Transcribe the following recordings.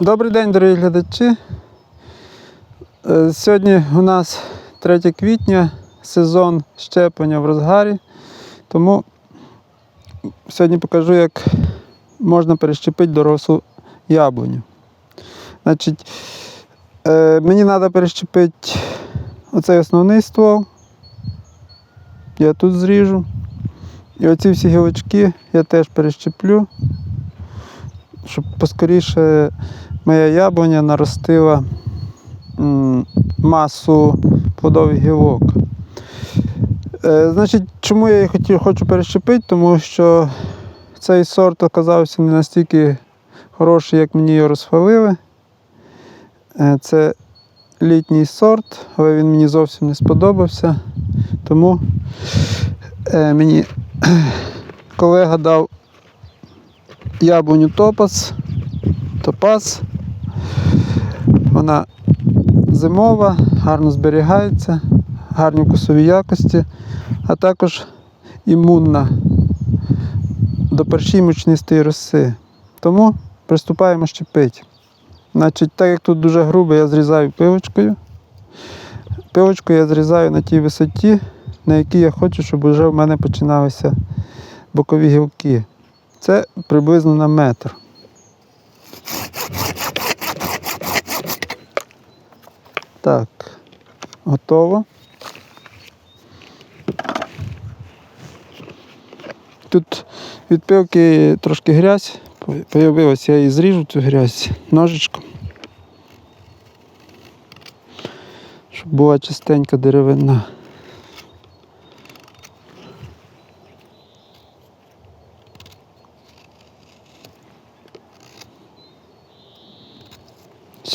Добрий день, дорогі глядачі. Е, Сьогодні у нас 3 квітня, сезон щеплення в розгарі. Тому сьогодні покажу, як можна перещепити дорослу яблуню. Значить, е, мені треба перещепити оцей основний ствол. Я тут зріжу. І оці всі гілочки я теж перещеплю, щоб поскоріше моя яблуня наростила масу плодових гілок. Е, значить, чому я її хотів, хочу перещепити? Тому що цей сорт оказався не настільки хороший, як мені його розхвалили. Е, це літній сорт, але він мені зовсім не сподобався. Тому е, мені колега дав яблуню топас, топаз. Вона зимова, гарно зберігається, гарні вкусові якості, а також імунна до першій мучнистої роси. Тому приступаємо щепити. Значить, так як тут дуже грубо, я зрізаю пилочкою. Пилочку я зрізаю на тій висоті, на якій я хочу, щоб вже в мене починалися бокові гілки. Це приблизно на метр. Так, готово. Тут від пилки трошки грязь появилася, я її зріжу цю грязь ножичком. Щоб була чистенька деревина.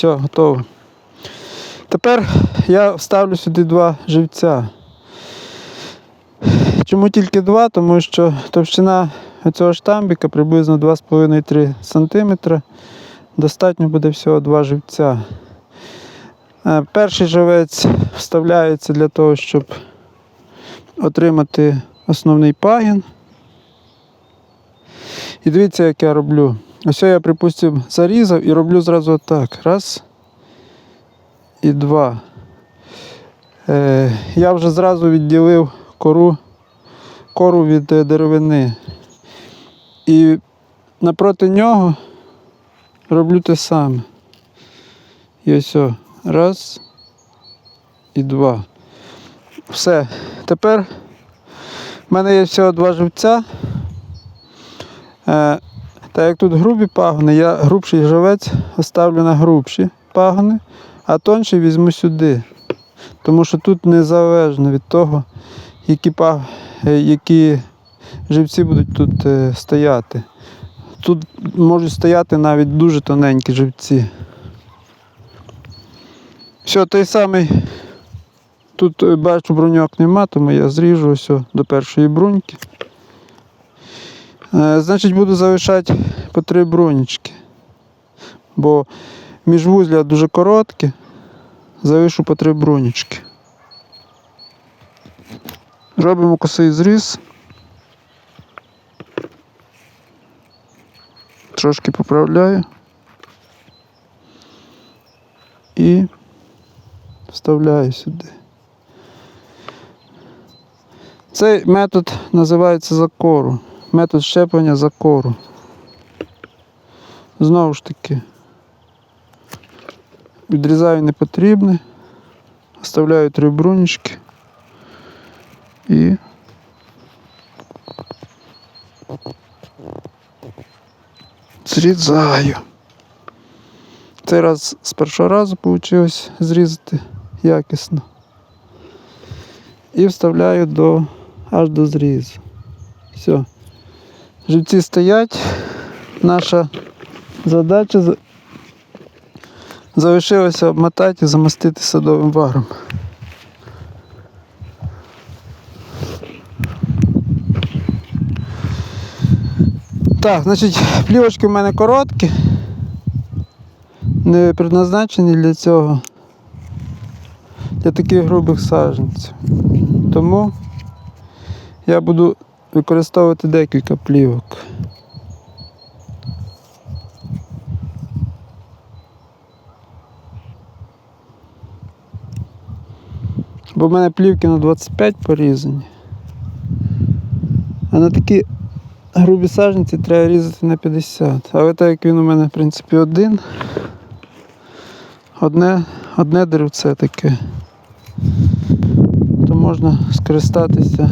Все, готово. Тепер я вставлю сюди два живця. Чому тільки два? Тому що товщина цього штамбіка приблизно 2,5-3 см. Достатньо буде всього два живця. Е, Перший живець вставляється для того, щоб отримати основний пагін. І дивіться, як я роблю. Ось я, припустимо, зарізав і роблю зразу отак. Раз і два. Е, я вже зразу відділив кору, кору від е, деревини. І напроти нього роблю те саме. І ось. Раз і два. Все. Тепер в мене є всього два живця. Е, так як тут грубі пагони, я грубший живець оставлю на грубші пагони, а тонший візьму сюди. Тому що тут незалежно від того, які, паг... е, які живці будуть тут е, стояти. Тут можуть стояти навіть дуже тоненькі живці. Все, той самий. Тут е, бачу бруньок нема, тому я зріжу ось до першої бруньки. Е, Значить, буду залишати по три брунічки. Бо міжвузля дуже короткі, залишу по три брунічки. Робимо косий зріз. Трошки поправляю. І вставляю сюди. Цей метод називається закору. Метод щеплення закору. Знову ж таки, відрізаю непотрібне, оставляю три брунічки і зрізаю. Цей раз з першого разу вийшло зрізати якісно. І вставляю до, аж до зрізу. Все. Живці стоять. Наша задача залишилася обмотати і замостити садовим варом. Так, значить, плівочки в мене короткі, не предназначені для цього, для таких грубих саджанців. Тому я буду використовувати декілька плівок. Бо в мене плівки на 25 порізані, а на такі грубі саженці треба різати на 50. Але так як він у мене в принципі один, одне, одне деревце таке, то можна скористатися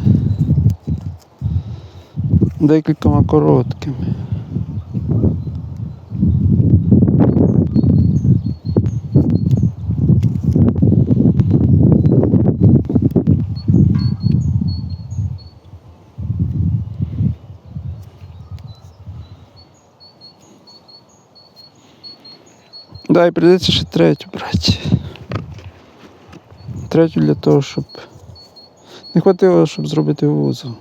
декількома короткими. Да, і прийдеться ще третю брати. Третю для того, щоб. Не хватило, щоб зробити вузол.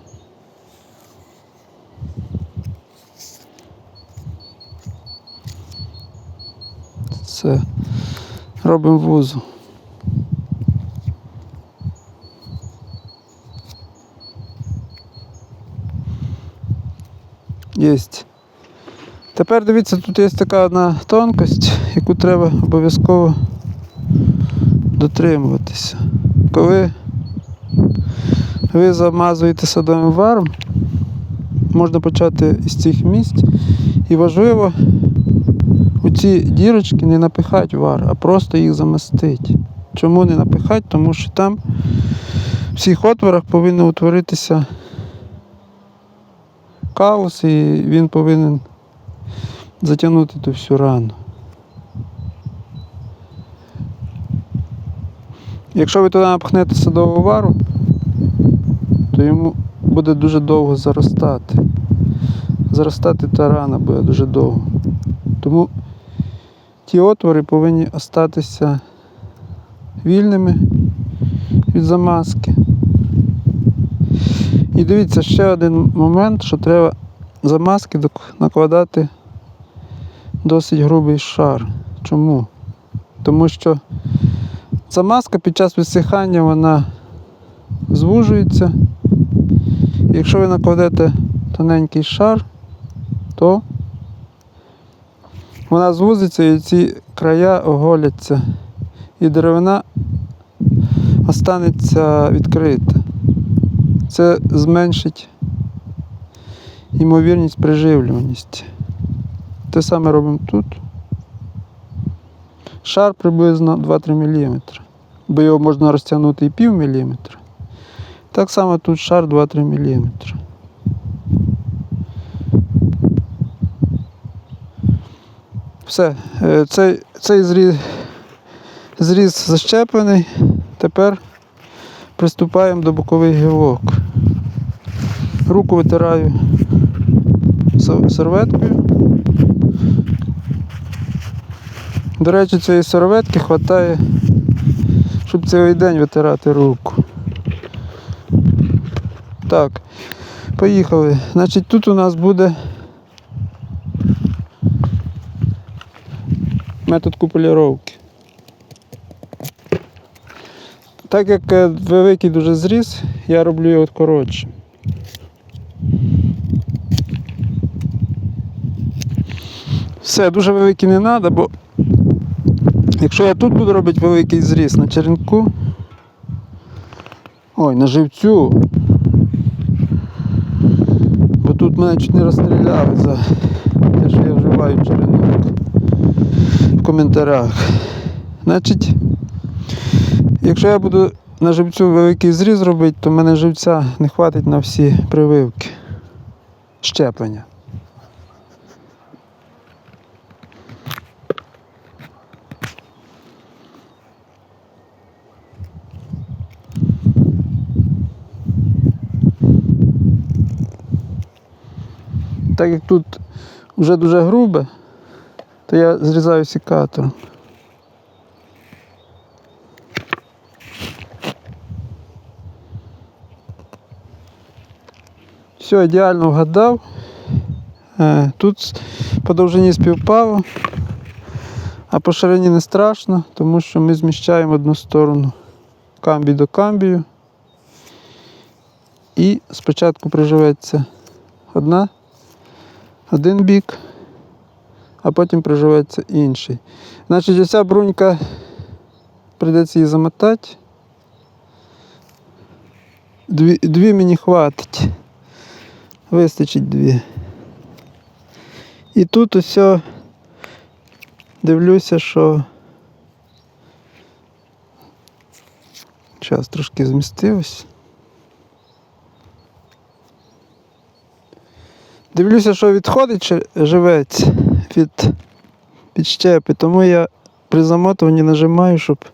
Це робимо вузол. Єсть. Тепер дивіться, тут є така одна тонкость, яку треба обов'язково дотримуватися. Коли ви замазуєте садовим варом, можна почати із цих місць. І важливо ці дірочки не напихати вар, а просто їх замастити. Чому не напихати? Тому що там в цих отворах повинно утворитися каус, і він повинен затягнути ту всю рану. Якщо ви туди напхнете садову вару, то йому буде дуже довго заростати. Заростати та рана буде дуже довго. Тому ті отвори повинні остатися вільними від замазки. І дивіться ще один момент, що треба замазки накладати досить грубий шар. Чому? Тому що замазка під час висихання вона звужується. Якщо ви накладете тоненький шар, то вона звузиться і ці края оголяться. І деревина останеться відкрита. Це зменшить ймовірність приживлюваності. Те саме робимо тут. Шар приблизно 2-3 мм, бо його можна розтягнути і пів міліметра. Так само тут шар 2-3 мм. Все, е, цей, цей зріз, зріз защеплений. Тепер приступаємо до бокових гілок. Руку витираю серветкою. До речі, цієї серветки вистачає, щоб цілий день витирати руку. Так, поїхали. Значить, тут у нас буде метод купуліровки. Так як е, великий дуже зріз, я роблю його коротше. Все, дуже великий не треба, бо якщо я тут буду робити великий зріз на черенку. Ой, на живцю. Бо тут мене чуть не розстріляли за те, що я вживаю черенок коментарях. Значить, якщо я буду на живцю великий зріз робити, то в мене живця не хватить на всі прививки. Щеплення. Так як тут вже дуже грубе, то я зрізаю секатором. Все, ідеально вгадав. Е, Тут по довжині співпало, а по ширині не страшно, тому що ми зміщаємо одну сторону камбій до камбію. І спочатку приживеться одна, один бік, а потім приживеться інший. Значить, оця брунька прийдеться її замотати. Дві, дві мені хватить. Вистачить дві. І тут усе дивлюся, що. Час трошки змістився. Дивлюся, що відходить живець від підщепи, тому я при замотуванні нажимаю, щоб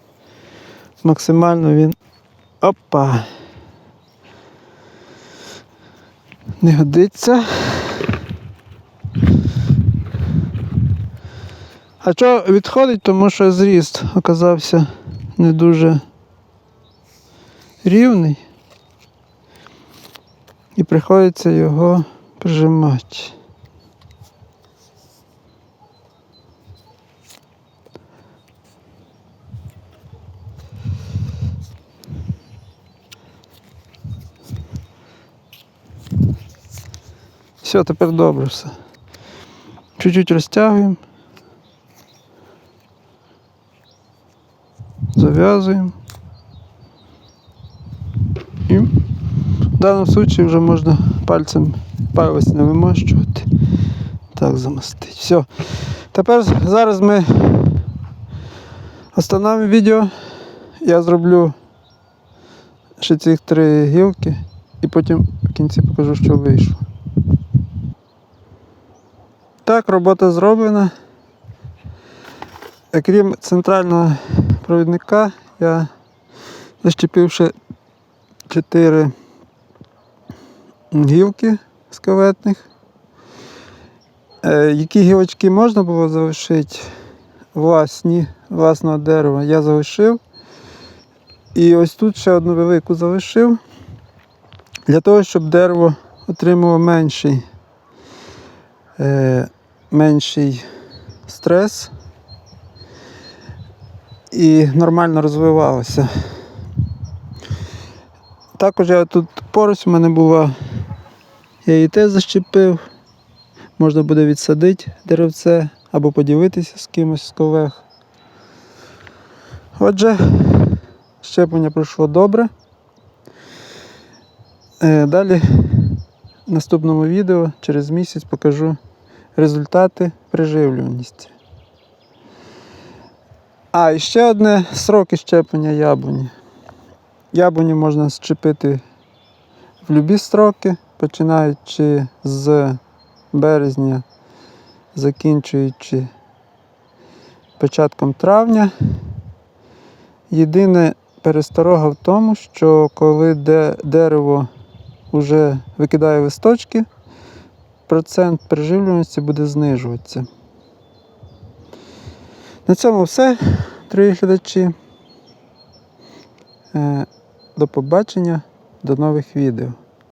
максимально він. Опа! Не годиться. А що відходить, тому що зріст оказався не дуже рівний. І приходиться його прижимати. Все, тепер добре все. Чуть-чуть розтягуємо. Зав'язуємо. І в даному випадку вже можна пальцем палець не вимощувати. Так, замостити. Все. Тепер зараз ми остановимо відео. Я зроблю ще цих три гілки і потім в кінці покажу, що вийшло. Так, робота зроблена. Крім центрального провідника, я защепив ще чотири гілки скелетних. Е, Які гілочки можна було залишити власні, власного дерева, я залишив. І ось тут ще одну велику залишив для того, щоб дерево отримало менший, е, менший стрес і нормально розвивалося. Також я тут поруч у мене була, я її теж защепив. Можна буде відсадити деревце або поділитися з кимось з колег. Отже, щеплення пройшло добре. Е, Далі в наступному відео через місяць покажу результати приживлюваності. А, і ще одне сроки щеплення яблуні. Яблуні можна щепити в будь-які строки, починаючи з березня, закінчуючи початком травня. Єдине пересторога в тому, що коли дерево вже викидає листочки, процент приживлюваності буде знижуватися. На цьому все, дорогі глядачі. Е, До побачення, до нових відео.